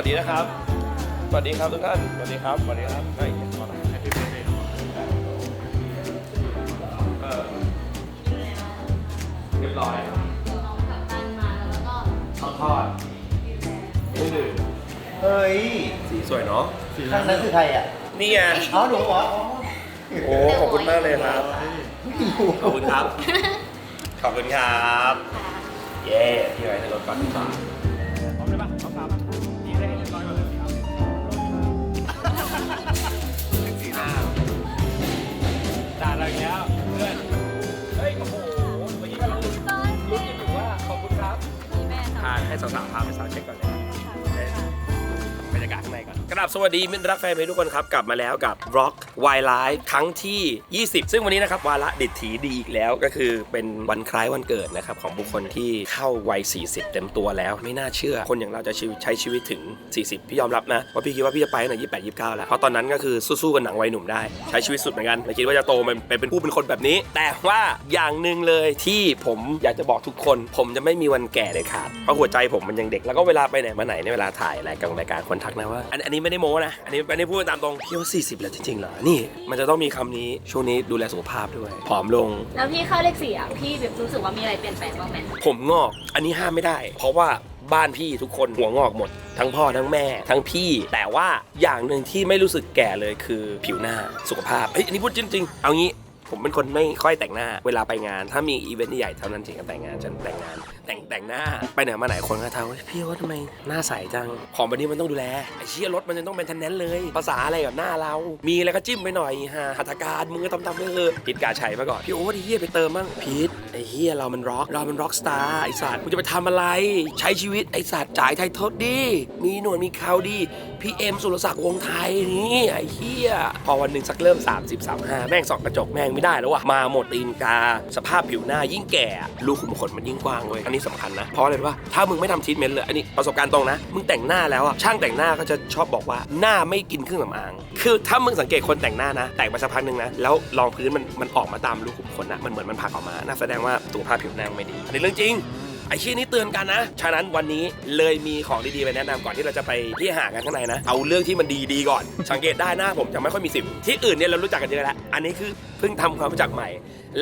สวัสดีนะครับ สวัสดีครับทุกท่าน สวัสดีครับ สวัสดีครับให้ขอหน่อยให้พี่เต้เออเรียบร้อยทอดทอดนี่ดื่มเฮ้ยสีสวยเนาะ ข้างนั้นคือใครอะนี่ไง อ๋อหนูเหรออ๋อโอ้ ขอบคุณมากเลยครับ ขอบคุณครับ ขอบคุณครับ เย้ที่ไว้ในรถก่อนดีกว่าาให้สาวๆพาไปสาวเช็คก่อนเลย กราบสวัสดีมิตรรักแฟนเพลงทุกคนครับ กลับมาแล้วกับ Rock Wild Life ครั้งที่ 20 ซึ่งวันนี้นะครับวาระดิถีดีอีกแล้วก็คือเป็นวันคล้ายวันเกิดนะครับ ของบุคคลที่เข้าวัย 40 เต็มตัวแล้ว ไม่น่าเชื่อ คนอย่างเราจะใช้ชีวิตถึง 40 พี่ยอมรับนะ ว่าพี่คิดว่าพี่จะไปตั้งแต่28 29 แล้ว เพราะตอนนั้นก็คือสู้ๆกันหนังวัยหนุ่มได้ ใช้ชีวิตสุดเหมือนกันไม่คิดว่าจะโตมันเป็นผู้เป็นคนแบบนี้ แต่ว่าอย่างหนึ่งเลยที่ผมอยากจะบอกทุกคน ผมจะไม่มีวันแก่เลยขาดเพราะหัวใจผมมันยังเด็กแล้วก็เวลาไปไหนมาไหนในเวลาถ่ายรายการรายการคนทักนะว่าอันอันนี้ไม่ได้โม้นะ อันนี้ไม่ได้พูดตามตรงพี่ว่า40แล้วจริงๆเหรอ นี่ มันจะต้องมีคำนี้ ช่วงนี้ดูแลสุขภาพด้วย ผอมลง แล้วพี่เข้าเลขสี่อะ พี่แบบรู้สึกว่ามีอะไรเปลี่ยนแปลงบ้างไหมผมงอก อันนี้ห้ามไม่ได้ เพราะว่าบ้านพี่ทุกคนหัวงอกหมด ทั้งพ่อทั้งแม่ ทั้งพี่ แต่ว่าอย่างหนึ่งที่ไม่รู้สึกแก่เลยคือผิวหน้าสุขภาพเฮ้ยอันนี้พูดจริงๆเอางี้ผมเป็นคนไม่ค่อยแต่งหน้า เวลาไปงาน ถ้ามีอีเวนต์ใหญ่เท่านั้นถึงจะแต่งงานฉันแต่งงานแต่งแต่งหน้า ไปไหนมาไหนคนก็ถามว่าพี่ว่าทำไมหน้าใสจัง ของแบบนี้มันต้องดูแลไอ้เชี่ยรถมันจะต้องเป็นทันแนนเลย ภาษาอะไรกับหน้าเรา มีอะไรก็จิ้มไปหน่อยฮะหัตถการมือตำๆไปเถอะพิดกาชัยมาก่อนพี่โอ้ไอ้เฮียไปเติมบ้างพีทไอ้เฮียเรามันร็อกเรามันร็อกสตาร์ไอ้สัตว์มึงจะไปทำอะไร ใช้ชีวิตไอ้สัตว์จ่ายไทยทศดีมีหนวดมีเขาดีพี่เอ็มสุรศักดิ์วงไทยนี่ไอ้เฮียพอวันหนึ่งสักเริ่ม 30 35แม่งส่องกระจกแม่งไม่ได้แล้วว่ะมาหมดตีนกา สภาพผิวหน้ายิ่งแก่รูขุมขนมันยิ่งกว้างเว้ยนนี้สำคัญนะ เพราะอะไรว่าถ้ามึงไม่ทำทรีทเมนต์เลย อันนี้ประสบการณ์ตรงนะ มึงแต่งหน้าแล้วอะ ช่างแต่งหน้าก็จะชอบบอกว่าหน้าไม่กินเครื่องสำอาง คือถ้ามึงสังเกตคนแต่งหน้านะ แต่งไปสักพักหนึ่งนะ แล้วรองพื้นมันมันออกมาตามรูขุมขนนะมันเหมือนมันผักออกมาน่าแสดงว่าสุขภาพผิวหน้าไม่ดีอันนี้เรื่องจริง ไอ้ชี้นี้เตือนกันนะ ฉะนั้นวันนี้เลยมีของดีๆไปแนะนำก่อนที่เราจะไปที่หากันข้างในนะ เอาเรื่องที่มันดีๆก่อน สังเกตได้หน้าผมจะไม่ค่อยมีสิวที่อื่นเนี่ยเรารู้จักกันเยอะแล้ว อันนี้คือเพิ่งทำความรู้จักใหม่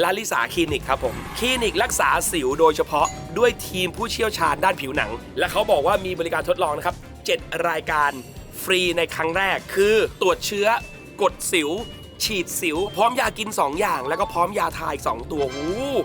ลาลิสาคลินิกครับผม คลินิกรักษาสิวโดยเฉพาะด้วยทีมผู้เชี่ยวชาญด้านผิวหนัง และเขาบอกว่ามีบริการทดลองนะครับ7รายการฟรีในครั้งแรก คือตรวจเชื้อกดสิว ฉีดสิว พร้อมยากิน 2 อย่าง แล้วก็พร้อมยาทาอีก2ตัวหู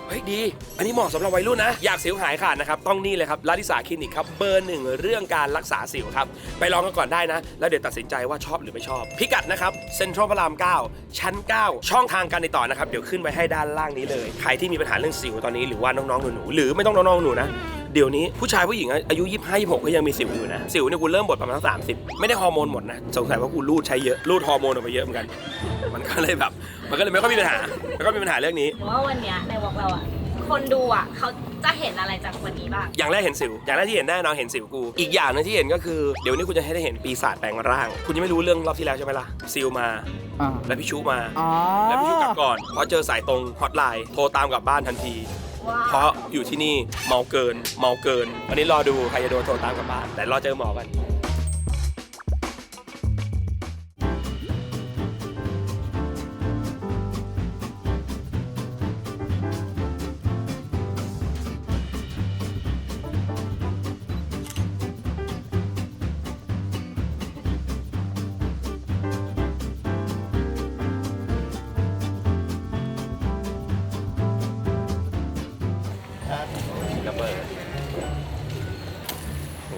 เฮ้ยดี อันนี้เหมาะสำหรับวัยรุ่นนะ อยากสิวหายขาดนะครับ ต้องนี่เลยครับลาลิสาคลินิกครับ เบอร์หนึ่งเรื่องการรักษาสิวครับ ไปลองกันก่อนได้นะ แล้วเดี๋ยวตัดสินใจว่าชอบหรือไม่ชอบ พิกัดนะครับเซ็นทรัลพระราม 9 ชั้น 9 ช่องทางการติดต่อนะครับเดี๋ยวขึ้นไว้ให้ด้านล่างนี้เลย ใครที่มีปัญหาเรื่องสิวตอนนี้หรือว่าน้องๆหนูๆหรือไม่ต้องน้องๆหนูนะ เดี๋ยวนี้ผู้ชายผู้หญิงอายุ25 26ก็ยังมีสิวอยู่นะ สิวเนี่ยกูเริ่มหมดประมาณสามสิบไม่ได้ฮอร์โมนหมดนะ สงสัยว่ากูรูดใช้เยอะ รูดฮอร์โมนออกไปเยอะเหมือนกัน มันก็เลยแบบ มันก็เลยไม่ค่อยมีปัญหาไม่ค่อยมีปัญหาเรื่องนี้ เพราะว่าวันเนี้ยในวอล์กเราอะ คนดูอะเขาจะเห็นอะไรจากวันนี้บ้าง อย่างแรกเห็นสิว อย่างแรกที่เห็นแน่นอนเห็นสิวกู อีกอย่างหนึงที่เห็นก็คือ เดี๋ยวนี้คุณจะให้ได้เห็นปีศาจแปลงร่าง คุณยังไม่รู้เรื่องรอบที่แล้วใช่ไหมล่ะ ซิลมา อ่าแล้วพี่ชูมา อ๋อ แล้วพี่ชูกลับก่อน เพราะเจอสายตรงฮอตไลน์ โทรตามกลับบ้านทันทีว้า เพราะอยู่ที่นี่เมาเกิน เมาเกิน วันนี้รอดูใครจะโดนโทรตามกลับบ้านแต่รอเจอหมอกัน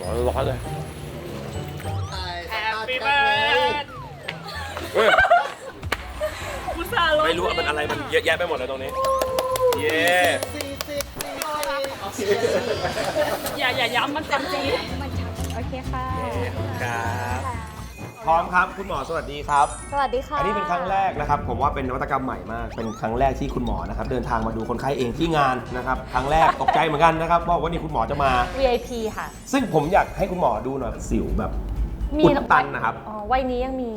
ร้อนร้อนเลย Happy birthday เฮ้ยอุตส่าห์ลดไม่รู้ว่ามันอะไรมันเยอะแยะไปหมดเลยตรงนี้ เย้อย่าอย่าย้ำมันจังจีโอเคค่ะ ครับ พร้อมครับ คุณหมอสวัสดีครับ สวัสดีค่ะอันนี้เป็นครั้งแรกนะครับ ผมว่าเป็นนวัตกรรมใหม่มาก เป็นครั้งแรกที่คุณหมอนะครับเดินทางมาดูคนไข้เองที่งานนะครับครั้งแรกตกใจเหมือนกันนะครับว่าวันนี้คุณหมอจะมา VIP ค่ะ ซึ่งผมอยากให้คุณหมอดูหน่อยสิวแบบมีอุดตันนะครับ อ๋อวัยนี้ยังมี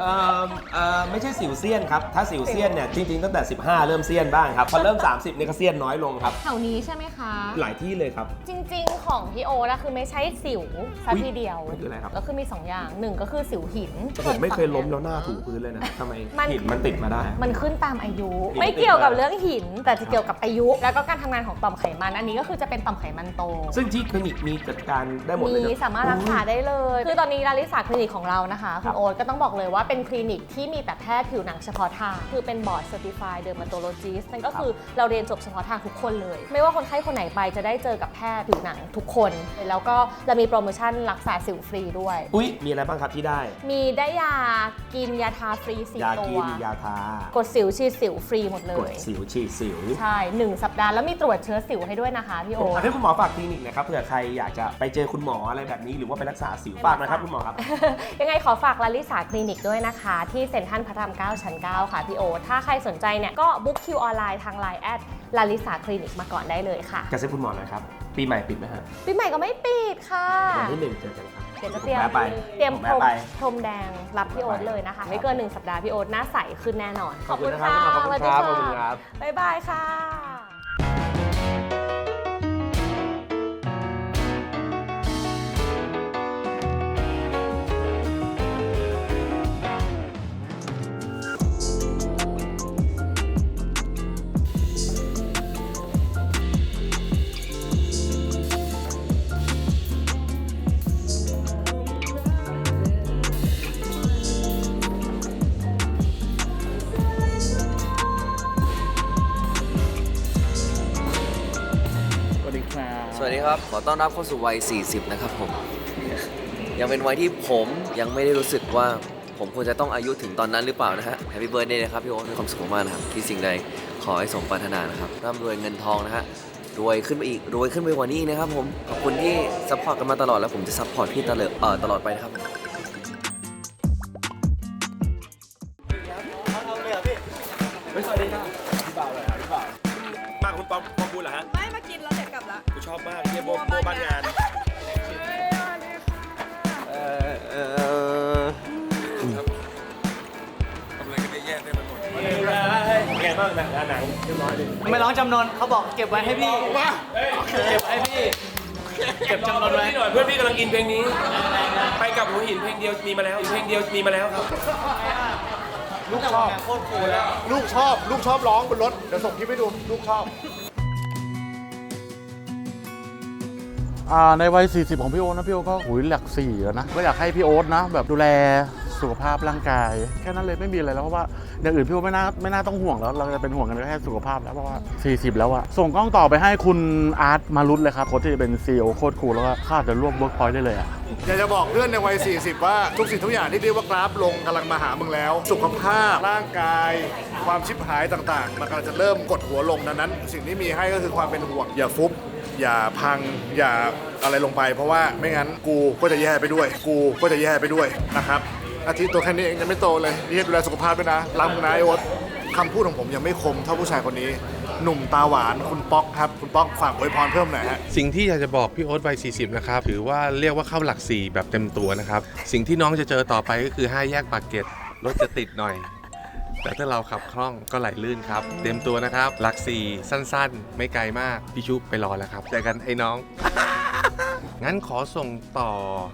เอ่อเอ่อไม่ใช่สิวเซียนครับ ถ้าสิวเซียนเนี่ยจริงๆตั้งแต่ 15 เริ่มเซียนบ้างครับ พอเริ่ม 30เนี่ยก็เซียนน้อยลงครับ แถวนี้ใช่ไหมคะ หลายที่เลยครับ จริงๆ ของพี่โอนะคือไม่ใช่สิวสักอุ๊ยทีเดียว มันคืออะไรครับ ก็คือมี 2 อย่างหนึ่งก็คือสิวหินผมไม่เคยล้มส่แล้วนหน้าฝั่งถูพื้นเลยนะทำไมมันหินมันติดมาได้ มันขึ้นตามอายุ หินไม่เกี่ยวกับติดมา เรื่องหิน แต่จะเกี่ยวกับอายุ แล้วก็การทำงานของต่อมไขมันอันนี้ก็คือจะเป็นต่อมไขมันโต ซึ่งที่คลินิกมีจัดการได้หมดเลยมีนะสามารถรักษาได้เลย คือตอนนี้ลาลิสาคลินิกของเรานะคะครัคุบณโอ๊ตก็ต้องบอกเลยว่าเป็นคลินิกที่มีแต่แพทย์ผิวหนังเฉพาะทาง คือเป็นบอร์ด Certified Dermatologist นั่นก็คือเราเรียนจบเฉพาะทางทุกคนเลย ไม่ว่าคนไข้คนไหนไปจะได้เจอกับแพทย์ผิวหนังทุกคน แล้วก็เรามีโปรโมชั่นรักษาสิวฟรีด้วย อุ้ยมีอะไรบ้างครับที่ได้ มีได้ยากินยาทาฟรีสี่ยาตักิวนยาทากดสิวฉีดสิวฟรีหมดเลกดย สิวฉีดสิวใช่หนึ่งสัปดาห์แล้วมีตรวจเชื้อสิวให้ด้วยนะคะพี่โอ๊ตให้คุณหมอฝากคลินิกหนะครับเผื่อใครอยากจะไปเจอคุณหมออะไรแบบนี้หรือว่าไปรักษาสิวฝากนะครับคุณหมอครับ ยังไงขอฝากลาลิสาคลินิกด้วยนะคะ ที่เซ็นทรัลพระราม9ชั้น 9 ค่ะพี่โอ ถ้าใครสนใจเนี่ยก็บุ๊กคิวออนไลน์ทาง Line แอดลาลิสาคลินิกมาก่อนได้เลยค่ะกระซิบคุณหมอหน่อยครับ ปีใหม่ปิดไหมฮะปีใหม่ก็ไม่ปิดค่ะวันที่หนึ่งเจอกันครับ เดี๋ยวจะเตรียมผแวะไปเตรียมผพรมแวะไป พรมแดงรับพี่โอ๊ตเลยนะคะ ไม่เกิน1สัปดาห์พี่โอ๊ตหน้าใสขึ้นแน่นอน ขอบคุณนะครับขอบคุณครับขอบคุณครับ บ๊ายบายค่ะ ครับ ขอต้อนรับเข้าสู่วัย 40 นะครับผม ยังเป็นวัยที่ผมยังไม่ได้รู้สึกว่าผมควรจะต้องอายุถึงตอนนั้นหรือเปล่านะฮะแฮปปี้เบิร์ดเดย์นะครับพี่โอ๊ตมีความสุขมากนะครับที่สิ่งใดขอให้สมปรารถนานะครับร่ำรวยเงินทองนะฮะรวยขึ้นไปอีกรวยขึ้นไปกว่านี้อีกนะครับผมขอบคุณที่ซัพพอร์ตกันมาตลอดแล้วผมจะซัพพอร์ตพี่ตลอดเอ่อตลอดไปนะครับ มากเฮียโบโบบ้านงานเออเออทำอะไรกันได้แย่ได้ไปหมดไงบ้างหนังหนังเรียบร้อยดีไม่ร้องจำนนเขาบอกเก็บไว้ให้พี่ เก็บไว้ให้พี่ เก็บจำนนไว้ พี่หน่อยเพื่อนพี่กำลังอินเพลงนี้ ไปกับหัวหินเพลงเดียวมีมาแล้วเพลงเดียวมีมาแล้วครับ ลูกชอบโคตรคูแล้วลูกชอบ ลูกชอบร้องบนรถ เดี๋ยวส่งคลิปให้ดู ลูกชอบ ในวัย 40 ของพี่โอ๊ตนะพี่โอ๊ตก็หุยหลักสี่แล้วนะก็อยากให้พี่โอ๊ตนะ แบบดูแลสุขภาพร่างกาย แค่นั้นเลยไม่มีอะไรแล้วเพราะว่าอย่างอื่นพี่โอ๊ตไม่น่าไม่น่าต้องห่วงแล้ว เราจะเป็นห่วงกันแค่สุขภาพแล้วเพราะว่า 40 แล้วอะส่งกล้องต่อไปให้คุณอาร์ตมารุตเลยครับโค้ชที่เป็นซีอโคตรคูลแล้วก็คาดจะรวบเวิร์กพอยต์ได้เลยอะอยากจะบอกเพื่อนในวัย 40 ว่าทุกสิ่งทุกอย่างที่เรียกว่ากราฟลงกำลังมาหามึงแล้ว สุขภาพร่างกาย ความชิบหายต่างๆ มันกำลังจะเริ่มกดหัวลงดังนั้น สิ่งที่มีให้ก็คือความเป็นห่วงอย่าฟุบ อย่าพังอย่าอะไรลงไป เพราะว่าไม่งั้นกูก็จะแย่ไปด้วย กูก็จะแย่ไปด้วยนะครับอาทิตย์ตัวแค่นี้เองยังไม่โตเลยนี่ดูแลสุขภาพด้วยนะรักมึงนะไอโอ๊ตคำพูดของผมยังไม่คมเท่าผู้ชายคนนี้ หนุ่มตาหวานคุณป๊อกครับ คุณป๊อกฝากอวยพรเพิ่มหน่อยฮะ สิ่งที่อยากจะบอกพี่โอ๊ตวัย 40 นะครับ ถือว่าเรียกว่าเข้าหลัก 4 แบบเต็มตัวนะครับ สิ่งที่น้องจะเจอต่อไปก็คือ 5 แยกปากเกร็ดรถจะติดหน่อย แต่ถ้าเราขับคล่องก็ไหลลื่นครับ เต็มตัวนะครับ หลักซี่สั้นๆ ไม่ไกลมาก พี่ชุบไปรอแล้วครับเจอกันไอ้น้อง งั้นขอส่งต่อ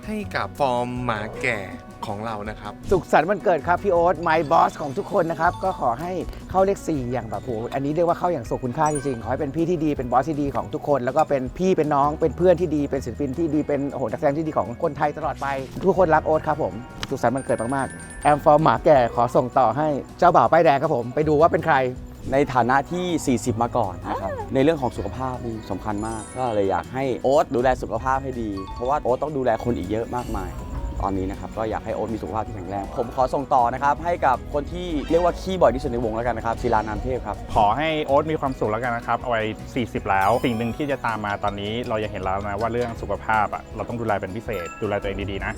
ให้กับฟอร์มหมาแก่ของเรานะครับ สุขสันต์วันเกิดครับ พี่โอ๊ต my boss ของทุกคนนะครับ ก็ขอให้เข้าเลข4อย่างแบบโหอันนี้เรียกว่าเข้าอย่างทรงคุณค่าจริงๆ ขอให้เป็นพี่ที่ดีเป็นบอสที่ดีของทุกคน แล้วก็เป็นพี่เป็นน้องเป็นเพื่อนที่ดีเป็นศิลปินที่ดีเป็นโอ้โหนักแสดงที่ดีของคนไทยตลอดไป ทุกคนรักโอ๊ตครับผม สุขสันต์วันเกิดมากๆแอมฟอร์มหมาแก่ขอส่งต่อให้เจ้าบ่าวป้ายแดงครับผมไปดูว่าเป็นใคร ในฐานะที่ 40 มาก่อนนะครับ ในเรื่องของสุขภาพนี่สำคัญมาก ก็เลยอยากให้โอ๊ตดูแลสุขภาพให้ดี เพราะว่าโอ๊ตต้องดูแลคนอีกเยอะมากมาย ตอนนี้นะครับก็อยากให้โอ๊ตมีสุขภาพที่แข็งแรง ผมขอส่งต่อนะครับให้กับคนที่เรียกว่าขี้บ่อยที่สุดในวงแล้วกันนะครับศิลานามเทพครับ ขอให้โอ๊ตมีความสุขแล้วกันนะครับเอาไว้ 40 แล้ว สิ่งหนึ่งที่จะตามมาตอนนี้เราจะเห็นแล้วนะว่าเรื่องสุขภาพอะเราต้องดูแลเป็นพิเศษ ดูแลตัวเองดีๆนะ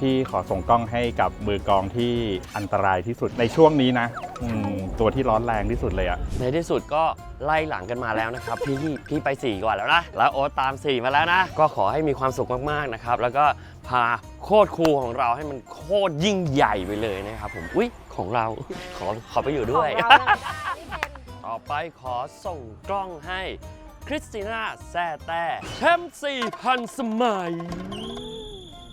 พี่ขอส่งกล้องให้กับมือกลองที่อันตรายที่สุดในช่วงนี้นะอืมตัวที่ร้อนแรงที่สุดเลยอะในที่สุดก็ไล่หลังกันมาแล้วนะครับ พี่พี่ไป 4 ก่อนแล้วนะ แล้วโอ๊ตตาม 4 มาแล้วนะ ก็ขอให้มีความสุขมากๆนะครับ แล้วก็พาโคตรครูของเราให้มันโคตรยิ่งใหญ่ไปเลยนะครับผมอุ๊ยของเรา ขอขอไปอยู่ด้วย ของเราเลยพี่เคนต่อไปขอส่งกล้องให้คริสติน่าแซ่แต่แชมป์4,000 สมัย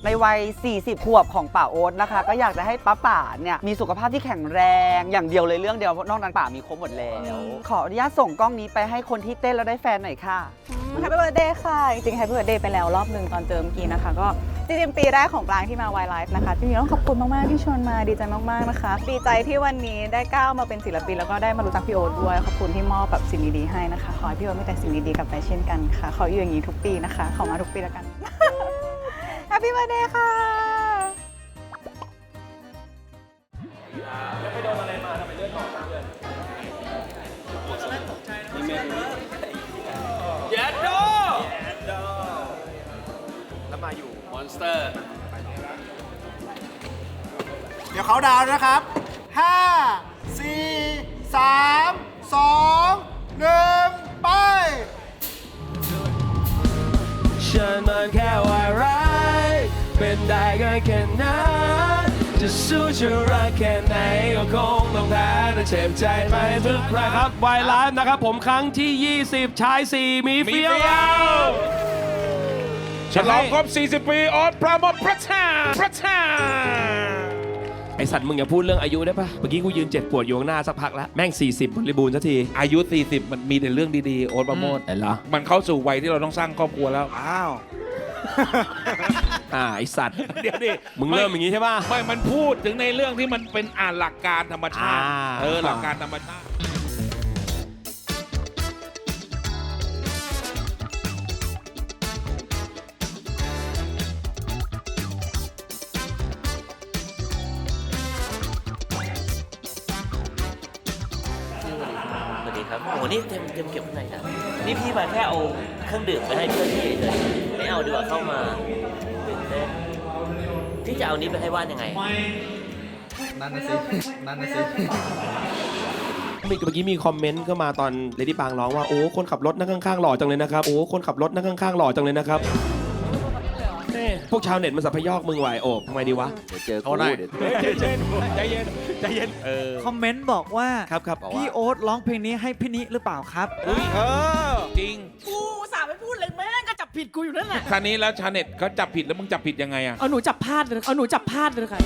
ในวัย 40 ขวบของป่าโอ๊ตนะคะ ก็อยากจะให้ป้าป่าเนี่ยมีสุขภาพที่แข็งแรงอย่างเดียวเลยเรื่องเดียวนอกนั้นป่ามีครบหมดแล้ว ขออนุญาตส่งกล้องนี้ไปให้คนที่เต้นแล้วได้แฟนหน่อยค่ะ แฮปปี้เบิร์ดเดย์ค่ะ จริงๆแฮปปี้เบิร์ดเดย์ไปแล้วรอบหนึ่งตอนเจอเมื่อกี้นะคะ ก็จริงๆปีแรกของปลางที่มาไวไลฟ์นะคะจริงๆต้องขอบคุณมากๆที่ชวนมาดีใจมากๆนะคะดีใจที่วันนี้ได้ก้าวมาเป็นศิลปินแล้วก็ได้มารู้จักพี่โอ๊ตด้วยขอบคุณที่มอบแบบสิ่งดีๆให้นะคะขอให้พี่โอ๊ตมีแต่สิ่งดีๆกลับไปเช่นกันค่ะขออยู่อย่างนี้ทุกปีนะคะขอมาทุกปีแล้วกันแฮ ปปี้เบิร์ดเดย์ค่ะเย็ดโดแล้วมาอยู่ มอนสเตอร์ เดี๋ยวเขาดาวน์นะครับ สู้จะรักแค่ไหนก็คงต้องแพ้แต่เจ็บใจไปทุกครั้งครับวายไลฟ์นะครับผมครั้งที่ 20 ชาย 4 มีเฟี้ยว ฉลองครบ 40 ปีออสปราโมทประชาประชาไอสัตว์มึงอย่าพูดเรื่องอายุได้ปะเมื่อกี้กูยืนเจ็บปวดอยู่ข้างหน้าสักพักแล้ว แม่ง 40บริบูรณ์สักทีอายุ 40 มันมีแต่เรื่องดีๆ โอ๊ตประโมท เห็นเหรอ มันเข้าสู่วัยที่เราต้องสร้างครอบครัวแล้ว อ้าว อ่าไอสัตว์ เดี๋ยวดิมึงเริ่มอย่างงี้ใช่ปะไม่ มันพูดถึงในเรื่องที่มันเป็นอ่านหลักการธรรมชาติ อ่า เออ หลักการธรรมชาติ สวัสดีครับ โอ้โหนี่เต็มเต็มเก็บข้างในนะนี่พี่มาแค่เอาเค รื่องดื่มไปให้เพื่อนพี่เฉยๆไม่เอาดีกว่าเข้ามาตื่นเต้นพี่จะเอานี้ไปให้ว่านยังไง นั่นนะสิ นั่นนะสิมีเมื่อกี้มีคอมเมนต์ก็มาตอนเลดี้ปางร้องว่าโอ้คนขับรถนั่งข้างๆหล่อจังเลยนะครับโอ้คนขับรถนั่งข้างๆหล่อจังเลยนะครับแม่พวกชาวเน็ตมันสัพยอกมึงไหวโอบทำไมดีวะเดี๋ยวเจอเอากูหน่อย เดี๋ยวใจเย็นใจเย็นใจเย็นเออคอมเมนต์บอกว่า ครับครับพี่โอ๊ตร้องเพลงนี้ให้พี่นิหรือเปล่าครับ เออจริงกูอุตสาห์ไม่ พูดเลยแม่งก็จับผิดกูอยู่นั่นแหละ คราวนี้แล้วชาวเน็ตเขาจับผิดแล้วมึงจับผิดยังไงอะเอาหนูจับพลาดเลยเอาหนูจับพลาดเลยค่ะ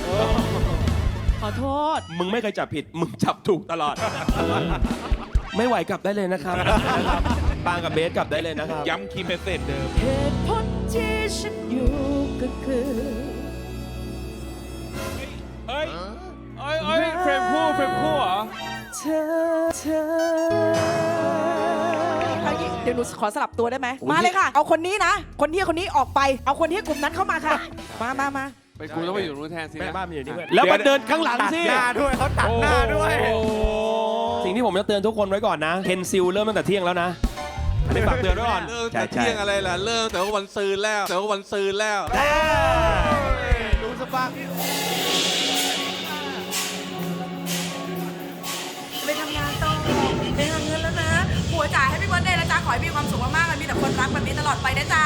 ขอโทษ มึงไม่เคยจับผิด มึงจับถูกตลอด ไม่ไหวกลับได้เลยนะครับ ปางกับเบสกลับได้เลยนะครับ ย้ำคีย์เมสเซจเดิม เหตุผลที่ฉันอยู่ก็คือ ดี๋ยวหนูขอสลับตัวได้ไหมมาเลยค่ะ เอาคนนี้นะ คนที่คนนี้ออกไป เอาคนที่กลุ่มนั้นเข้ามาค่ะ มามามาไปกูต้องไปอยู่นู้นแทนสิแม่นะบ้านมันอยู่นี่เว้ยแล้วมาเดินข้างหลังสิ หน้าด้วยเขาตัดหน้าด้วย สิ่งที่ผมจะเตือนทุกคนไว้ก่อนนะ เคนซิลเริ่มตั้งแต่เที่ยงแล้วนะ ไม่ฝากเตือนไว้ก่อนเริ่มใช่แต่ใช่ เที่ยงอะไรล่ะเริ่มแต่ว่าวันซืนแล้ว แต่ว่าวันซืนแล้วดูสปัง ขอให้มีความสุขมากๆเลยมีแต่คนรักแบบนี้ตลอดไปนะจ๊ะ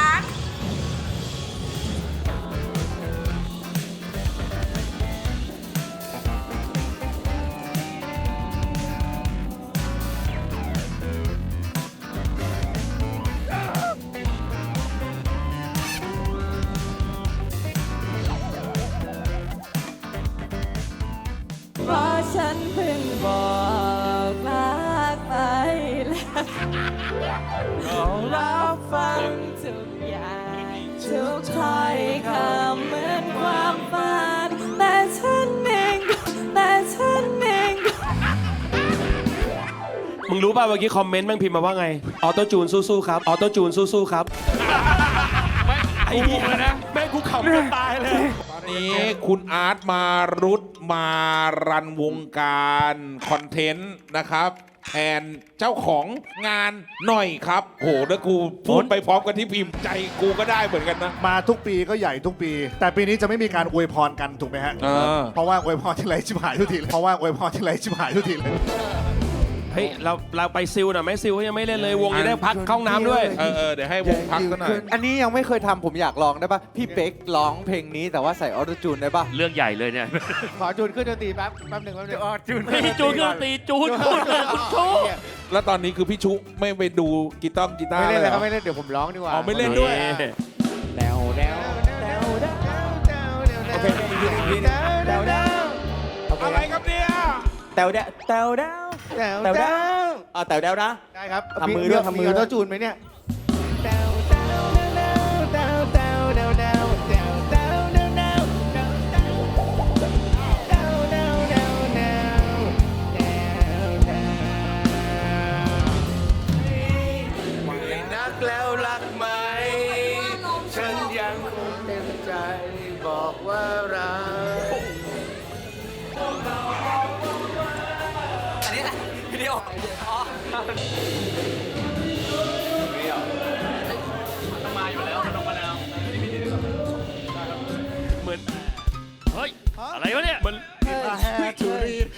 มึงรู้ป่ะเมื่อกี้คอมเมนต์แม่งพิมพ์มาว่าไง ออโต้จูนสู้ๆครับ ออโต้จูนสู้ๆครับ ไอ้เหี้ยนะแม่งกูขำจะตายเลย ตอนนี้คุณอาร์ตมารุตมารันวงการคอนเทนต์นะครับแทนเจ้าของงานหน่อยครับ โหแล้วกูพูดไปพร้อมกันที่พิมพ์ใจกูก็ได้เหมือนกันนะ มาทุกปีก็ใหญ่ทุกปี แต่ปีนี้จะไม่มีการอวยพรกันถูกไหมฮะ เออ เพราะว่าอวยพรที่ไรชิบหายทุกทีเลยเพราะว่าอวยพรที่ไรชิบหายทุกทีเลย เฮ้ยเราเราไปซิลหน่อยไหมซิลเขายังไม่เล่นเลยวงยังได้พักเข้าห้องน้ำด้วย เออเออเดี๋ยวให้วงพักกันหน่อยอันนี้ยังไม่เคยทำผมอยากลองได้ปะพี่เป๊กร้องเพลงนี้แต่ว่าใส่ออโตจูนได้ปะเรื่องใหญ่เลยเนี่ย ขอจูนขึ้นดนตรีแป๊บแป๊บหนึ่งแป๊บหนึ่งออจูนไม่ให้จูนเครื่องดนตรีจูนพูดเลยคุณชูแล้วตอนนี้คือพี่ชุไม่ไปดูกีตาร์กีตาร์ไม่เล่นเลยหครรับอไม่เล่นเดี๋ยวผมร้องดีกว่าอ๋อไม่เล่นด้วยแนวแนวแนวแนวแนวโอเคอีกทีอีกทีแนวแนวแนวอะไรครับเนี่ย แตวแดวแตวแดว แตวแดวอ่าแตวแดวนะ ได้ครับทำมือด้วยทำมือออโตจูนไหมเนี่ย to read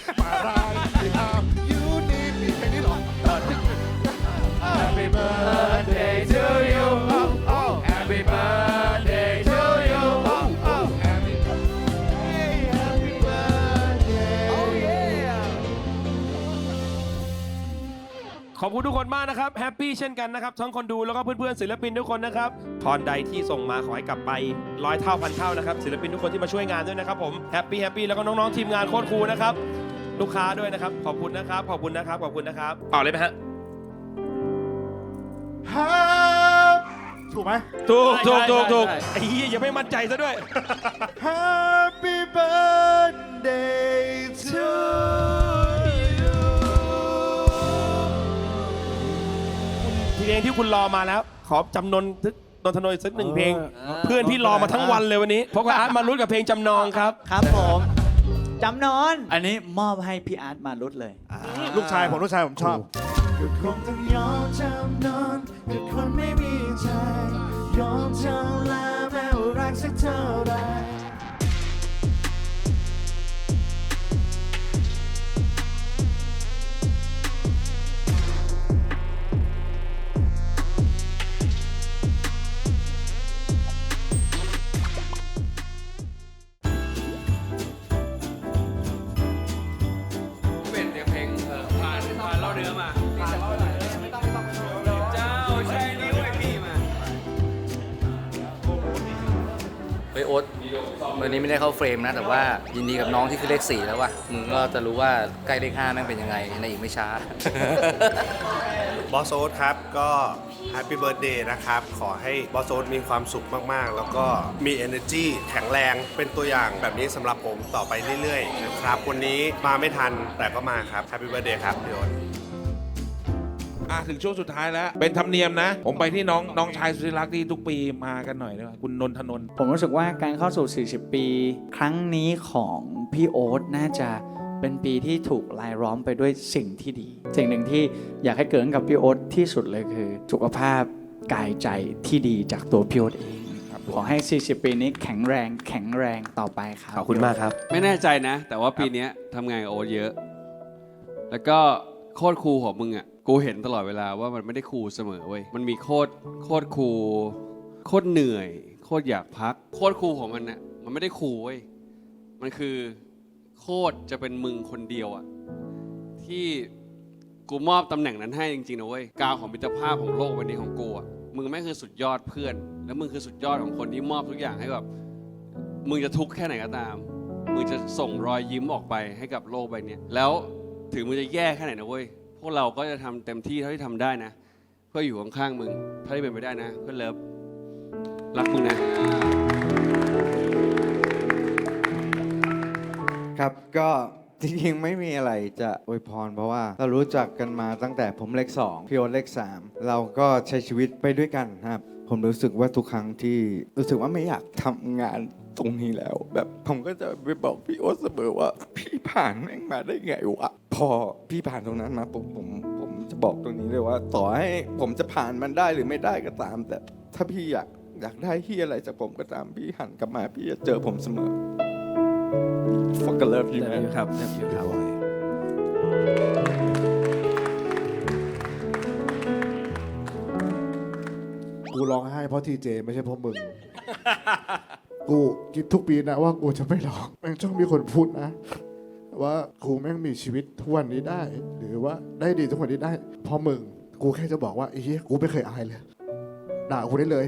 ขอบคุณทุกคนมากนะครับแฮปปี้เช่นกันนะครับทั้งคนดูแล้วก็เพื่อนๆศิลปินทุกคนนะครับพรใดที่ส่งมาขอให้กลับไปร้อยเท่าพันเท่านะครับศิลปินทุกคนที่มาช่วยงานด้วยนะครับผมแฮปปี้แฮปปี้แล้วก็น้องๆทีมงานโคตรครูลนะครับลูกค้าด้วยนะครับ ขอบคุณนะครับ ขอบคุณนะครับ ขอบคุณนะครับเป่าเลยไหมฮะถูกไหม ถูกถูกถูกถูกใช่ไอ้เหี้ยอย่าไม่มั่นใจซะด้วย Happy birthday เพลงที่คุณรอมาแล้ว ขอจำนนทึกนนทนนท์สักหนึ่งเพลงเออเพื่อนพี่รอมาทั้งวันเลยวันนี้เพราะว่าอาร์ตมารุ้นกับเพลงจำนองครับ ครับผมจำนอน อันนี้มอบให้พี่อาร์ตมารุดเลย ลูกชายผมลูกชายผมชอบ ก็คงต้องยอมจำนนกับคนไม่มีใจ ยอมเธอแล้วแม้ว่ารักสักเท่าไหร เฮ้ยโอ๊ตวันนี้ไม่ได้เข้าเฟรมนะ แต่ว่ายินดีกับน้องที่คือเลขสี่แล้วว่ะมึงก็จะรู้ว่าใกล้เลขห้าแม่งเป็นยังไงในอีกไม่ช้า บอสโอ๊ตครับก็แฮปปี้เบิร์ดเดย์นะครับ ขอให้บอสโอ๊ตมีความสุขมากๆ แล้วก็มี energy แข็งแรงเป็นตัวอย่างแบบนี้สำหรับผมต่อไปเรื่อยๆนะครับ วันนี้มาไม่ทันแต่ก็มาครับแฮปปี้เบิร์ดเดย์ครับพี่โอ๊ อะถึงช่วงสุดท้ายแล้ว เป็นธรรมเนียมนะ ผมไปที่น้องน้องชายสุดที่รักที่ทุกปีมากันหน่อยด้วยคุณนนทนนท์ผมรู้สึกว่าการเข้าสู่ 40 ปี ครั้งนี้ของพี่โอ๊ตน่าจะเป็นปีที่ถูกลายล้อมไปด้วยสิ่งที่ดี สิ่งหนึ่งที่อยากให้เกิดขึ้นกับพี่โอ๊ตที่สุดเลยคือ สุขภาพกายใจที่ดีจากตัวพี่โอ๊ตเองขอให้ 40 ปีนี้แข็งแรงแข็งแรงต่อไปครับ ขอบคุณมากครับ ไม่แน่ใจนะ แต่ว่าปีเนี้ยทำงานกับโอ๊ตเยอะ แล้วก็โคตรครูของมึงอะ กูเห็นตลอดเวลาว่ามันไม่ได้ครูเสมอเว้ย มันมีโคตรโคตรครูโคตรเหนื่อย โคตรอยากพัก โคตรครูของมันน่ะมันไม่ได้ครูเว้ย มันคือโคตรจะเป็นมึงคนเดียวอะที่กูมอบตำแหน่งนั้นให้จริงๆนะเว้ย กาวของมิตรภาพของโลกใบนี้ของกูอะมึงไม่คือสุดยอดเพื่อน แล้วมึงคือสุดยอดของคนที่มอบทุกอย่างให้แบบมึงจะทุกข์แค่ไหนก็ตาม มึงจะส่งรอยยิ้มออกไปให้กับโลกใบนี้แล้วถึงมึงจะแย่แค่ไหนนะเว้ย วกเราก็จะทำเต็มที่เท่าที่ทำได้นะ เพื่ออยู่ข้างๆมึงถ้าได้เป็นไปได้นะ เพื่อนเลิฟรักมึงนะ ครับก็จริงๆ ไม่มีอะไรจะอวยพร เพราะว่าเรารู้จักกันมาตั้งแต่ผมเลข2พี่โอเลข 3 เราก็ใช้ชีวิตไปด้วยกันครับ ผมรู้สึกว่าทุกครั้งที่รู้สึกว่าไม่อยากทำงาน ตรงนี้แล้ว แบบผมก็จะไปบอกพี่โอ๊ตเสมอว่า พี่ผ่านแม่งมาได้ไงวะพอพี่ผ่านตรงนั้นมาผมผมผมจะบอกตรงนี้เลยว่า ต่อให้ผมจะผ่านมันได้หรือไม่ได้ก็ตาม แต่ถ้าพี่อยากอยากได้ที่อะไรจากผมก็ตามพี่หันกลับมาพี่จะเจอผมเสมอ fucking love you man ครับ love you ครับกูร้องไห้เพราะทีเจไม่ใช่เพราะมึง กูคิดทุกปีนะว่ากูจะไม่ร้องแม่งชอบมีคนพูดนะว่ากูแม่งมีชีวิตทุกวันนี้ได้ หรือว่าได้ดีทุกวันนี้ได้เพราะมึงกูแค่จะบอกว่าไอ้เหี้ยกูไม่เคยอายเลยด่ากูได้เลย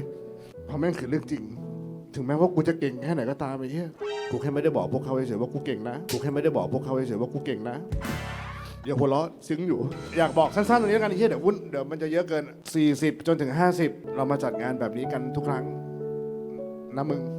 เพราะแม่งคือเรื่องจริง ถึงแม้ว่ากูจะเก่งแค่ไหนก็ตามไอ้เหี้ยกูแค่ไม่ได้บอกพวกเขาเฉยๆว่ากูเก่งนะกูแค่ไม่ได้บอกพวกเขาเฉยๆว่ากูเก่งนะอย่าหัวเราะซึ้งอยู่ อยากบอกสั้นๆตรงนี้แล้วกันไอ้เหี้ยเดี๋ยววุ่นเดี๋ยวมันจะเยอะเกิน 40 จนถึง 50 เรามาจัดงานแบบนี้กันทุกครั้งนะมึงโอเค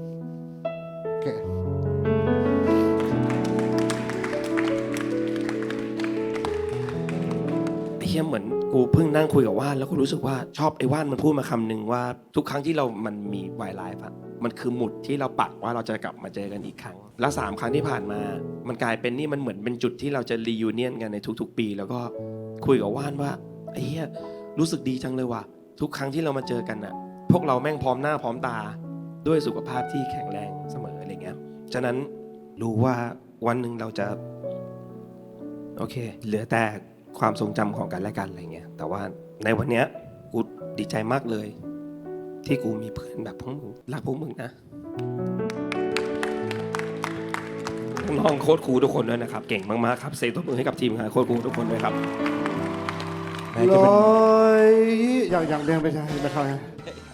ไอ้เฮียเหมือนกูเพิ่งนั่งคุยกับว่านแล้วกูรู้สึกว่าชอบไอ้ว่านมันพูดมาคำหนึ่งว่า ทุกครั้งที่เรามันมีวายไลฟ์อะมันคือหมุดที่เราปักว่าเราจะกลับมาเจอกันอีกครั้ง แล้วสามครั้งที่ผ่านมา มันกลายเป็นนี่มันเหมือนเป็นจุดที่เราจะรียูเนียนกันในทุก ๆ ปี แล้วก็คุยกับว่านว่าไอ้เฮียรู้สึกดีจังเลยว่ะทุกครั้งที่เรามาเจอกันอะพวกเราแม่งพร้อมหน้าพร้อมตาด้วยสุขภาพที่แข็งแรงส ฉะนั้นรู้ว่าวันหนึ่งเราจะ โอเค เหลือแต่ความทรงจำของกันและกันอะไรเงี้ยแต่ว่าในวันเนี้ยกูดีใจมากเลย ที่กูมีเพื่อนแบบพวกมึงรักพวกมึงนะน้องโค้ดครูทุกคนด้วยนะครับ เก่งมากๆครับเซตัวมือให้กับทีมงานโค้ดครูทุกคนด้วยครับร้อยอย่างอย่างเดียวไม่ใช่ไม่เข้าฮะ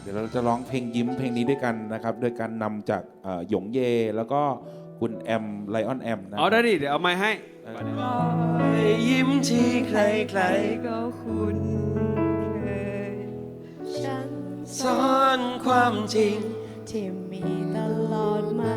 เดี๋ยวเราจะร้องเพลงยิ้มเพลงนี้ด้วยกันนะครับ โดยการนำจากเอ่อหยงเย แล้วก็คุณแอมไลออนแอมนะเอาได้ดิ เดี๋ยวเอาไม้ให้ ยิ้มที่ใครก็คุ้นเคยฉันๆ ซ่อนความจริงที่มีตลอดมา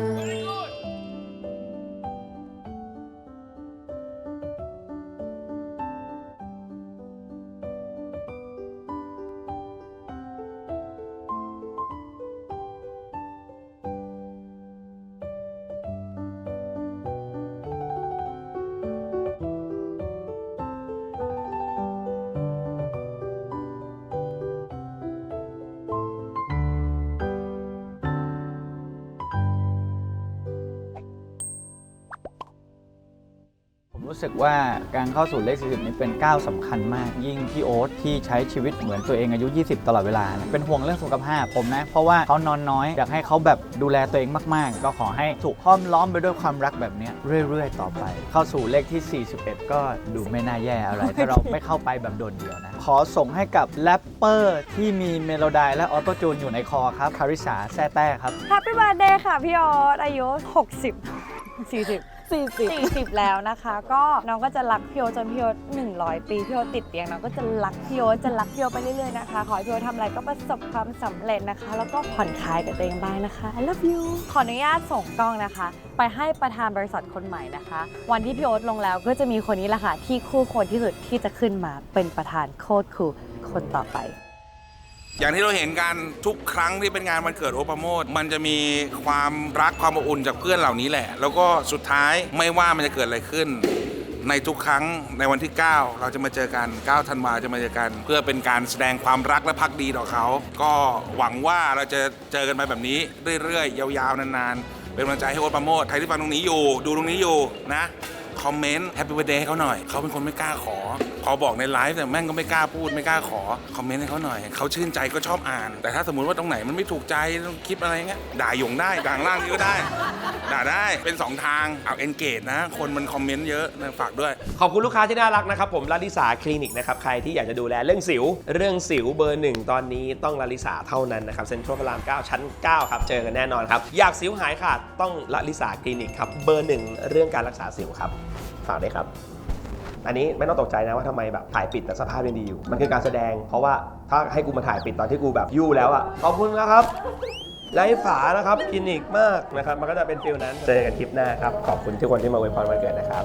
รู้สึกว่าการเข้าสู่เลข 40 นี้เป็นก้าวสำคัญมาก ยิ่งพี่โอ๊ตที่ใช้ชีวิตเหมือนตัวเองอายุ 20 ตลอดเวลานะเป็นห่วงเรื่องสุขภาพผมนะ เพราะว่าเขานอนน้อย อยากให้เขาแบบดูแลตัวเองมากๆ ก็ขอให้ถูกห้อมล้อมไปด้วยความรักแบบเนี้ยเรื่อยๆ ต่อไป เข้าสู่เลขที่ 41 ก็ดูไม่น่าแย่อะไรถ้าเราไม่เข้าไปแบบโดดเดี่ยวนะ ขอส่งให้กับแรปเปอร์ที่มีเมโลไดและออโตจูนอยู่ในคอครับคาริสาแซ่แต้ครับ แฮปปี้ i r t h d a y ค่ะพี่ออสอายุ 60 40 40 40 แล้วนะคะ ก็น้องก็จะรักพี่โอตจนพี่โอต100 ปีพี่โอตติดเตียงน้องก็จะรักพี่โอตจะรักพี่โอตไปเรื่อยๆนะคะขอให้พี่โอตทำอะไรก็ประสบความสำเร็จนะคะ แล้วก็ผ่อนคลายกับตัวเองบ้างนะคะ I love you ขออนุญาตส่งกล้องนะคะ ไปให้ประธานบริษัทคนใหม่นะคะ วันที่พี่โอ๊ตลงแล้วก็จะมีคนนี้แหละค่ะที่คู่ควรที่สุดที่จะขึ้นมาเป็นประธานโคตรคูลคนต่อไป อย่างที่เราเห็นกันทุกครั้งที่เป็นงานวันเกิดโอปโมดมันจะมีความรักความอบอุ่นจากเพื่อนเหล่านี้แหละ แล้วก็สุดท้ายไม่ว่ามันจะเกิดอะไรขึ้น ในทุกครั้งในวันที่ 9 เราจะมาเจอกัน 9 ธันวาจะมาเจอกัน เพื่อเป็นการแสดงความรักและพักดีต่อเขา ก็หวังว่าเราจะเจอกันไปแบบนี้เรื่อยๆ ยาวๆนานๆ เป็นกำลังใจให้โอปโมดใครที่ฟังตรงนี้อยู่ ดูตรงนี้อยู่นะ คอมเมนต์แฮปปี้ i r t h d เดย์ให้เขาหน่อย เขาเป็นคนไม่กล้าขอ พอบอกในไลฟ์แต่แม่งก็ไม่กล้าพูดไม่กล้าขอ คอมเมนต์ให้เขาหน่อย เขาชื่นใจก็ชอบอ่าน แต่ถ้าสมมติว่าตรงไหนมันไม่ถูกใจคลิปอะไรเงี้ยด่าหยงได้ด่างล่างนี้ก็ได้ ด่าได้เป็นสองทางเอาเอนเกจนะ คนมันคอมเมนต์เยอะนะฝากด้วย ขอบคุณลูกค้าที่น่ารักนะครับผมลาลิสาคลินิกนะครับใครที่อยากจะดูแลเรื่องสิว เรื่องสิวเบอร์หนึ่งตอนนี้ต้องลาลิสาเท่านั้นนะครับเซ็นทรัลพระราม9ชั้น 9 ครับ เจอกันแน่นอนครับ อยากสิวหายขาดต้องลาลิสาคลินิกครับเบอร์หนึ่งเรื่องการรักษาสิวครับฝากด้วยครับ อันนี้ไม่ต้องตกใจนะว่าทำไมแบบถ่ายปิดแต่สภาพยังดีอยู่ มันคือการแสดง เพราะว่าถ้าให้กูมาถ่ายปิดตอนที่กูแบบยู่แล้วอะขอบคุณนะครับไร้ฝานะครับคลินิกมากนะครับ มันก็จะเป็นฟิลนั้น เจอกันคลิปหน้าครับ ขอบคุณทุกคนที่มาอวยพรวันเกิดนะครับ